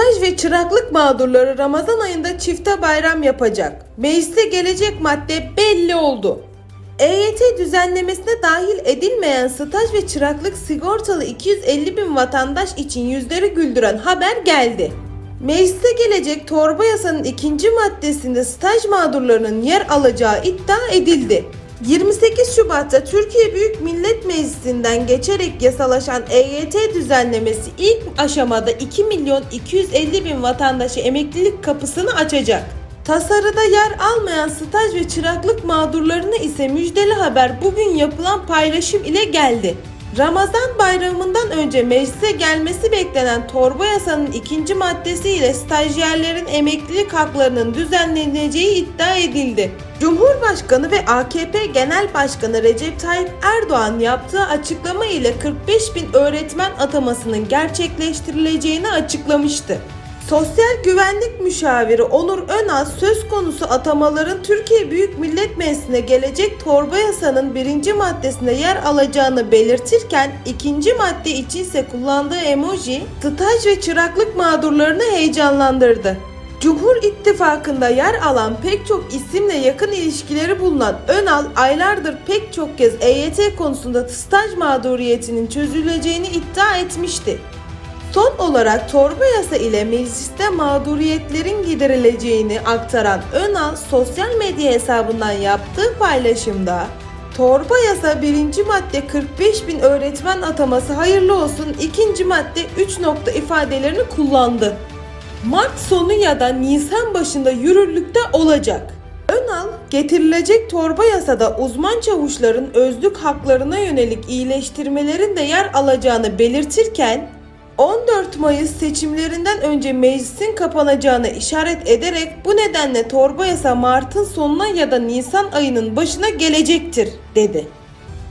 Staj ve çıraklık mağdurları Ramazan ayında çifte bayram yapacak. Meclise gelecek madde belli oldu. EYT düzenlemesine dahil edilmeyen staj ve çıraklık sigortalı 250 bin vatandaş için yüzleri güldüren haber geldi. Meclise gelecek torba yasanın ikinci maddesinde staj mağdurlarının yer alacağı iddia edildi. 28 Şubat'ta Türkiye Büyük Millet Meclisi'nden geçerek yasalaşan EYT düzenlemesi ilk aşamada 2 milyon 250 bin vatandaşı emeklilik kapısını açacak. Tasarıda yer almayan staj ve çıraklık mağdurlarına ise müjdeli haber bugün yapılan paylaşım ile geldi. Ramazan bayramından önce meclise gelmesi beklenen torba yasanın ikinci maddesiyle stajyerlerin emeklilik haklarının düzenleneceği iddia edildi. Cumhurbaşkanı ve AKP Genel Başkanı Recep Tayyip Erdoğan yaptığı açıklama ile 45 bin öğretmen atamasının gerçekleştirileceğini açıklamıştı. Sosyal Güvenlik Müşaviri Onur Önal söz konusu atamaların Türkiye Büyük Millet Meclisi'ne gelecek torba yasanın birinci maddesinde yer alacağını belirtirken ikinci madde içinse kullandığı emoji staj ve çıraklık mağdurlarını heyecanlandırdı. Cumhur İttifakı'nda yer alan pek çok isimle yakın ilişkileri bulunan Önal aylardır pek çok kez EYT konusunda staj mağduriyetinin çözüleceğini iddia etmişti. Son olarak torba yasa ile mecliste mağduriyetlerin giderileceğini aktaran Önal sosyal medya hesabından yaptığı paylaşımda Torba yasa birinci madde 45 bin öğretmen ataması hayırlı olsun ikinci madde 3 nokta ifadelerini kullandı. Mart sonu ya da Nisan başında yürürlükte olacak. Önal, getirilecek torba yasada uzman çavuşların özlük haklarına yönelik iyileştirmelerin de yer alacağını belirtirken, 14 Mayıs seçimlerinden önce meclisin kapanacağını işaret ederek bu nedenle torba yasa Mart'ın sonuna ya da Nisan ayının başına gelecektir, dedi.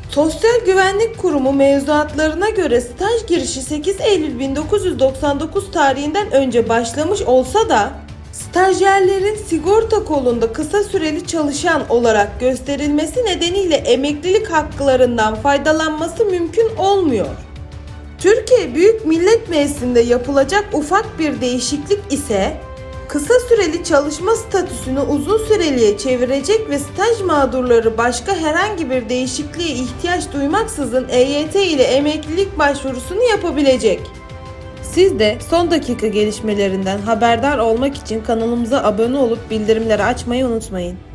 Sosyal Güvenlik Kurumu mevzuatlarına göre staj girişi 8 Eylül 1999 tarihinden önce başlamış olsa da stajyerlerin sigorta kolunda kısa süreli çalışan olarak gösterilmesi nedeniyle emeklilik haklarından faydalanması mümkün olmuyor. Türkiye Büyük Millet Meclisi'nde yapılacak ufak bir değişiklik ise kısa süreli çalışma statüsünü uzun süreliye çevirecek ve staj mağdurları başka herhangi bir değişikliğe ihtiyaç duymaksızın EYT ile emeklilik başvurusunu yapabilecek. Siz de son dakika gelişmelerinden haberdar olmak için kanalımıza abone olup bildirimleri açmayı unutmayın.